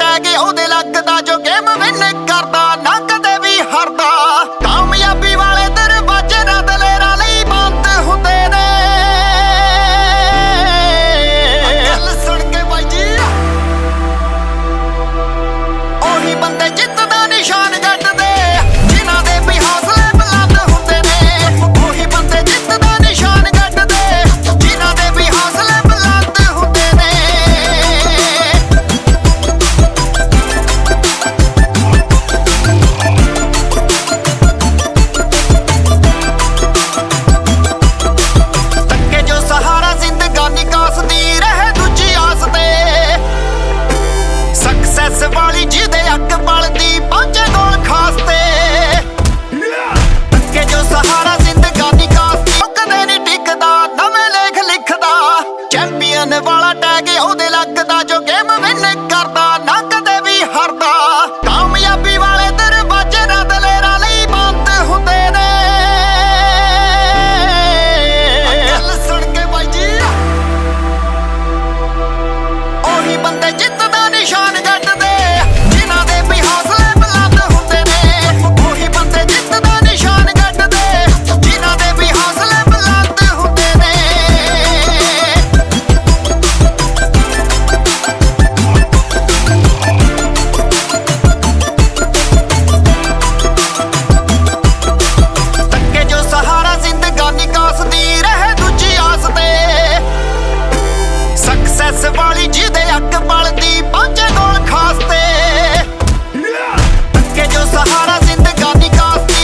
Tag ਉਹਦੇ ਲੱਗਦਾ ਜੋ ਗੇਮ ਵਿਨ ਕਰਦਾ ਨਾ ਕਦੇ ਵੀ ਹਰਦਾ। ਕਾਮਯਾਬੀ ਵਾਲੇ ਦਰਵਾਜ਼ੇ ਨਾਲ ਐਸ ਵਾਲੀ ਜਿਹਦੇ ਅੱਗ ਬਲਦੀ ਪਹੁੰਚੇ